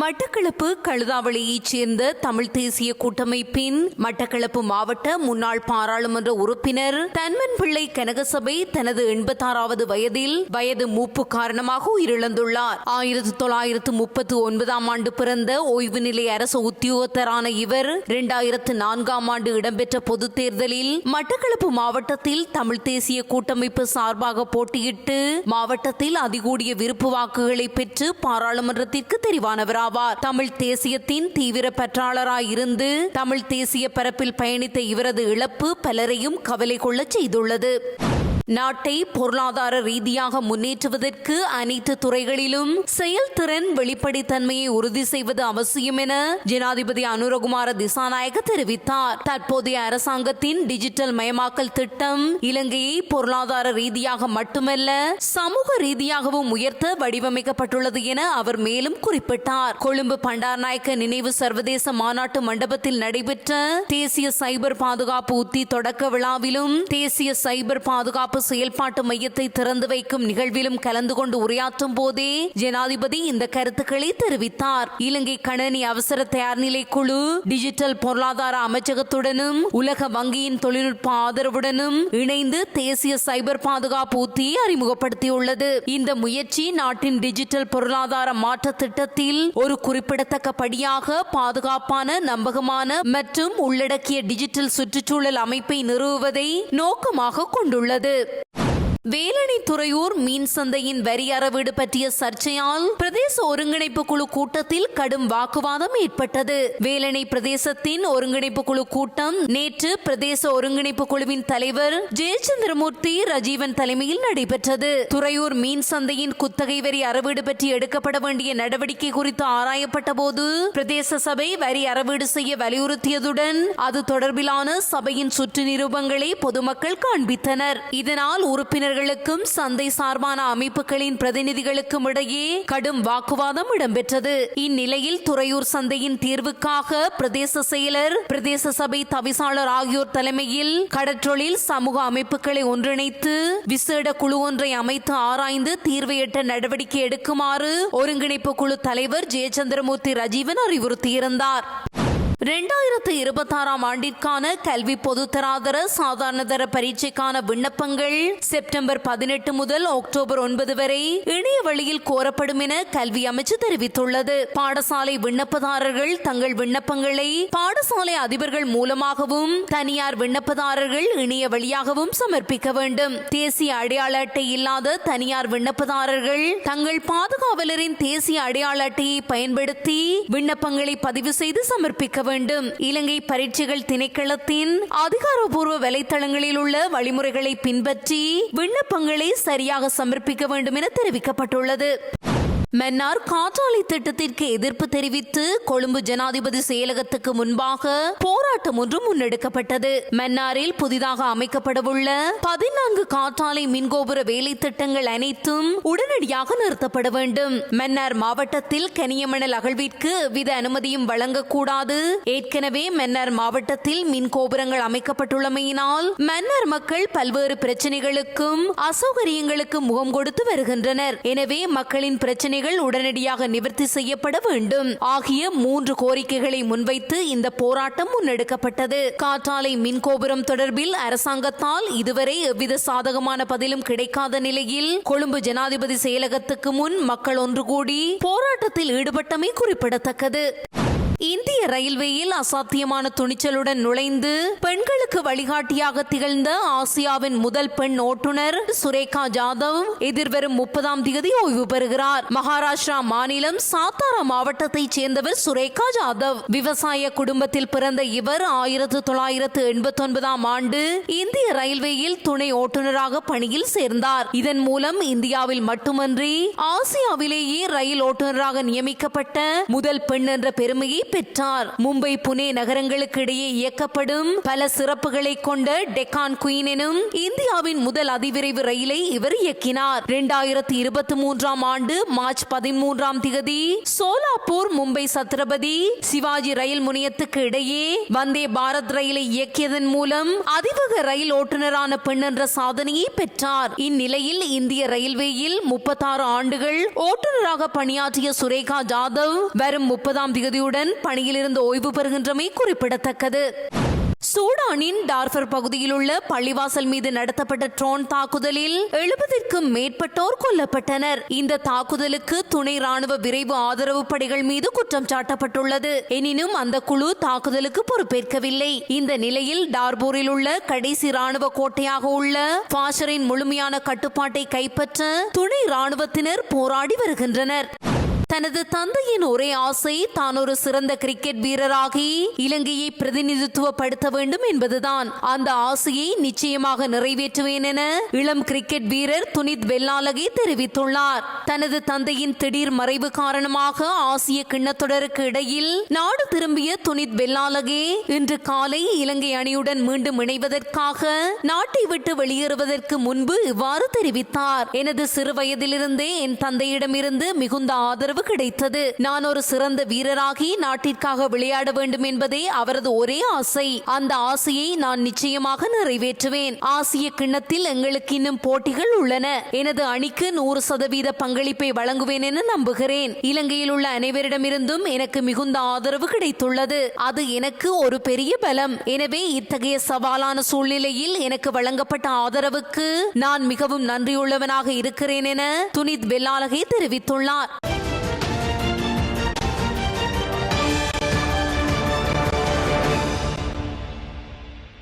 மட்டக்களப்பு கழுதாவளியைச் சேர்ந்த தமிழ் தேசிய கூட்டமைப்பின் மட்டக்களப்பு மாவட்ட முன்னாள் பாராளுமன்ற உறுப்பினர் தன்மன் பிள்ளை கனகசபை தனது எண்பத்தாறாவது வயதில் வயது மூப்பு காரணமாக உயிரிழந்துள்ளார். ஆயிரத்தி தொள்ளாயிரத்து முப்பத்தி ஒன்பதாம் ஆண்டு பிறந்த ஓய்வு நிலை அரசு உத்தியோகத்தரான இவர் இரண்டாயிரத்து நான்காம் ஆண்டு இடம்பெற்ற பொதுத் தேர்தலில் மட்டக்களப்பு மாவட்டத்தில் தமிழ் தேசிய கூட்டமைப்பு சார்பாக போட்டியிட்டு மாவட்டத்தில் அதிகூடிய விருப்பு வாக்குகளை பெற்று பாராளுமன்றத்திற்கு தெரிவானவராவார் தமிழ் தேசியத்தின் தீவிர பற்றாளராயிருந்து தமிழ் தேசிய பரப்பில் பயணித்த இவரது இழப்பு பலரையும் கவலை கொள்ளச் செய்துள்ளது. நாட்டை பொருளாதார ரீதியாக முன்னேற்றுவதற்கு அனைத்து துறைகளிலும் செயல்திறன் வெளிப்படைத்தன்மையை உறுதி செய்வது அவசியம் என ஜனாதிபதி அனுரகுமார திசாநாயக தெரிவித்தார். தற்போதைய அரசாங்கத்தின் டிஜிட்டல் மயமாக்கல் திட்டம் இலங்கையை பொருளாதார ரீதியாக மட்டுமல்ல சமூக ரீதியாகவும் உயர்த்த வடிவமைக்கப்பட்டுள்ளது என அவர் மேலும் குறிப்பிட்டார். கொழும்பு பண்டார்நாயக்க நினைவு சர்வதேச மாநாட்டு மண்டபத்தில் நடைபெற்ற தேசிய சைபர் பாதுகாப்பு உத்தி தொடக்க விழாவிலும் தேசிய சைபர் பாதுகாப்பு செயல்பாட்டு மையத்தை திறந்து வைக்கும் நிகழ்விலும் கலந்து கொண்டு உரையாற்றும் போதே ஜனாதிபதி இந்த கருத்துக்களை தெரிவித்தார். இலங்கை கணனி அவசர தயார்நிலை குழு டிஜிட்டல் பொருளாதார அமைச்சகத்துடனும் உலக வங்கியின் தொழில்நுட்ப ஆதரவுடனும் இணைந்து தேசிய சைபர் பாதுகாப்பு உத்தியை அறிமுகப்படுத்தியுள்ளது. இந்த முயற்சி நாட்டின் டிஜிட்டல் பொருளாதார மாற்ற திட்டத்தில் ஒரு குறிப்பிடத்தக்க படியாக பாதுகாப்பான நம்பகமான மற்றும் உள்ளடக்கிய டிஜிட்டல் சுற்றுச்சூழல் அமைப்பை நிறுவுவதை நோக்கமாக கொண்டுள்ளது. はい வேலணை துறையூர் மீன் சந்தையின் வரி அறவீடு பற்றிய சர்ச்சையால் பிரதேச ஒருங்கிணைப்பு குழு கூட்டத்தில் கடும் வாக்குவாதம் ஏற்பட்டது. வேலணை பிரதேசத்தின் ஒருங்கிணைப்பு குழு கூட்டம் நேற்று பிரதேச ஒருங்கிணைப்பு குழுவின் தலைவர் ஜெயச்சந்திரமூர்த்தி ரஜீவன் தலைமையில் நடைபெற்றது. துறையூர் மீன் சந்தையின் குத்தகை வரி அறவீடு பற்றி எடுக்கப்பட வேண்டிய நடவடிக்கை குறித்து ஆராயப்பட்ட போது பிரதேச சபை வரி அறவீடு செய்ய வலியுறுத்தியதுடன் அது தொடர்பிலான சபையின் சுற்று நிரூபங்களை பொதுமக்கள் காண்பித்தனர். இதனால் உறுப்பினர் உறுப்பினர்களுக்கும் சந்தை சார்பான அமைப்புகளின் பிரதிநிதிகளுக்கும் இடையே கடும் வாக்குவாதம் இடம்பெற்றது. இந்நிலையில் துறையூர் சந்தையின் தீர்வுக்காக பிரதேச செயலர் பிரதேச சபை தவிசாளர் ஆகியோர் தலைமையில் கடற்றொழில் சமூக அமைப்புகளை ஒன்றிணைத்து விசேட குழு ஒன்றை அமைத்து ஆராய்ந்து தீர்வை எட்ட நடவடிக்கை எடுக்குமாறு ஒருங்கிணைப்பு குழு தலைவர் ஜெயச்சந்திரமூர்த்தி ரஜீவன் அறிவுறுத்தியிருந்தார். இரண்டாயிரத்து இருபத்தாறாம் ஆண்டிற்கான கல்வி பொதுத்தராதர சாதாரணதர பரீட்சைக்கான விண்ணப்பங்கள் செப்டம்பர் பதினெட்டு முதல் அக்டோபர் ஒன்பது வரை இணைய வழியில் கோரப்படும் என கல்வி அமைச்சு தெரிவித்துள்ளது. பாடசாலை விண்ணப்பதாரர்கள் தங்கள் விண்ணப்பங்களை பாடசாலை அதிபர்கள் மூலமாகவும் தனியார் விண்ணப்பதாரர்கள் இணைய வழியாகவும் சமர்ப்பிக்க வேண்டும். தேசிய அடையாள அட்டை இல்லாத தனியார் விண்ணப்பதாரர்கள் தங்கள் பாதுகாவலரின் தேசிய அடையாள அட்டையை பயன்படுத்தி விண்ணப்பங்களை பதிவு செய்து சமர்ப்பிக்க வேண்டும் வேண்டும். இலங்கை பரீட்சைகள் திணைக்களத்தின் அதிகாரப்பூர்வ வலைத்தளங்களில் உள்ள வழிமுறைகளை பின்பற்றி விண்ணப்பங்களை சரியாக சமர்ப்பிக்க வேண்டும் என தெரிவிக்கப்பட்டுள்ளது. மன்னார் காற்றாலை திட்டத்திற்கு எதிர்ப்பு தெரிவித்து கொழும்பு ஜனாதிபதி செயலகத்துக்கு முன்பாக போராட்டம் ஒன்று முன்னெடுக்கப்பட்டது. மன்னாரில் புதிதாக அமைக்கப்படவுள்ள பதினான்கு காற்றாலை மின்கோபுர வேலை திட்டங்கள் அனைத்தும் உடனடியாக நிறுத்தப்பட வேண்டும். மன்னார் மாவட்டத்தில் கனியமணல் அகழ்விற்கு வித அனுமதியும் வழங்கக்கூடாது. ஏற்கனவே மன்னார் மாவட்டத்தில் மின் கோபுரங்கள் அமைக்கப்பட்டுள்ளமையினால் மன்னார் மக்கள் பல்வேறு பிரச்சனைகளுக்கும் அசௌகரியங்களுக்கும் முகம் கொடுத்து வருகின்றனர். எனவே மக்களின் பிரச்சனை பிரச்சனைகள் உடனடியாக நிவர்த்தி செய்யப்பட வேண்டும். ஆகிய மூன்று கோரிக்கைகளை முன்வைத்து இந்த போராட்டம் முன்னெடுக்கப்பட்டது. காற்றாலை மின் கோபுரம் தொடர்பில் அரசாங்கத்தால் இதுவரை எவ்வித சாதகமான பதிலும் கிடைக்காத நிலையில் கொழும்பு ஜனாதிபதி செயலகத்துக்கு முன் மக்கள் ஒன்று கூடி போராட்டத்தில் ஈடுபட்டமை குறிப்பிடத்தக்கது. இந்திய ரயில்வேயில் அசாத்தியமான துணிச்சலுடன் நுழைந்து பெண்களுக்கு வழிகாட்டியாக திகழ்ந்த ஆசியாவின் முதல் பெண் ஓட்டுநர் சுரேகா ஜாதவ் எதிர்வரும் முப்பதாம் தேதி ஓய்வு பெறுகிறார். மகாராஷ்டிரா மாநிலம் சாத்தாரா மாவட்டத்தைச் சேர்ந்தவர் சுரேகா ஜாதவ். விவசாய குடும்பத்தில் பிறந்த இவர் ஆயிரத்து தொள்ளாயிரத்து எண்பத்தி ஒன்பதாம் ஆண்டு இந்திய ரயில்வேயில் துணை ஓட்டுநராக பணியில் சேர்ந்தார். இதன் மூலம் இந்தியாவில் மட்டுமன்றி ஆசியாவிலேயே ரயில் ஓட்டுநராக நியமிக்கப்பட்ட முதல் பெண் என்ற பெருமையை பெற்றார். மும்பை புனே நகரங்களுக்கு இடையே இயக்கப்படும் பல சிறப்புகளை கொண்ட டெக்கான் குயின் எனும் இந்தியாவின் முதல் அதிவிரைவு ரயிலை இவர் இயக்கினார். இரண்டாயிரத்தி இருபத்தி மூன்றாம் ஆண்டு மார்ச் பதிமூன்றாம் திகதி சோலாப்பூர் மும்பை சத்ரபதி சிவாஜி ரயில் முனையத்துக்கு இடையே வந்தே பாரத் ரயிலை இயக்கியதன் மூலம் அதிவக ரயில் ஓட்டுநரான பெண் என்ற சாதனையை பெற்றார். இந்நிலையில் இந்திய ரயில்வேயில் முப்பத்தாறு ஆண்டுகள் ஓட்டுநராக பணியாற்றிய சுரேகா ஜாதவ் வரும் முப்பதாம் திகதியுடன் பணியிலிருந்து ஓய்வு பெறுகின்றமை குறிப்பிடத்தக்கது. சூடானின் டார்ஃபர் பகுதியில் உள்ள பள்ளிவாசல் மீது நடத்தப்பட்ட ட்ரோன் தாக்குதலில் எழுபதிற்கும் மேற்பட்டோர் கொல்லப்பட்டனர். இந்த தாக்குதலுக்கு துணை ராணுவ விரைவு ஆதரவு படைகள் மீது குற்றம் சாட்டப்பட்டுள்ளது. எனினும் அந்த குழு தாக்குதலுக்கு பொறுப்பேற்கவில்லை. இந்த நிலையில் டார்பூரில் உள்ள கடைசி ராணுவ கோட்டையாக உள்ள பாஷரின் முழுமையான கட்டுப்பாட்டை கைப்பற்ற துணை ராணுவத்தினர் போராடி வருகின்றனர். தனது தந்தையின் ஒரே ஆசை தான் ஒரு சிறந்த கிரிக்கெட் வீரராகி இலங்கையை பிரதிநிதித்துவப்படுத்த வேண்டும் என்பதுதான். அந்த ஆசையை நிச்சயமாக நிறைவேற்றுவேன் என இளம் கிரிக்கெட் வீரர் துனித் வெல்லாலகே தெரிவித்துள்ளார். தனது தந்தையின் திடீர் மறைவு காரணமாக ஆசிய கிண்ணத்தொடருக்கு இடையில் நாடு திரும்பிய துனித் வெள்ளாலகே இன்று காலை இலங்கை அணியுடன் மீண்டும் இணைவதற்காக நாட்டை விட்டு வெளியேறுவதற்கு முன்பு இவ்வாறு தெரிவித்தார். எனது சிறு வயதிலிருந்தே என் தந்தையிடமிருந்து மிகுந்த ஆதரவு கிடைத்தது. நான் ஒரு சிறந்த வீரராகி நாட்டிற்காக விளையாட வேண்டும் என்பதே அவரது ஒரே ஆசை. அந்த ஆசையை நான் நிச்சயமாக நிறைவேற்றுவேன். ஆசிய கிண்ணத்தில் எங்களுக்கு இன்னும் போட்டிகள் உள்ளன. எனது அணிக்கு நூறு சதவீத பங்களிப்பை வழங்குவேன் என நம்புகிறேன். இலங்கையில் உள்ள அனைவரிடமிருந்தும் எனக்கு மிகுந்த ஆதரவு கிடைத்துள்ளது. அது எனக்கு ஒரு பெரிய பலம். எனவே இத்தகைய சவாலான சூழ்நிலையில் எனக்கு வழங்கப்பட்ட ஆதரவுக்கு நான் மிகவும் நன்றியுள்ளவனாக இருக்கிறேன் என துனித் வெல்லாலகே தெரிவித்துள்ளார்.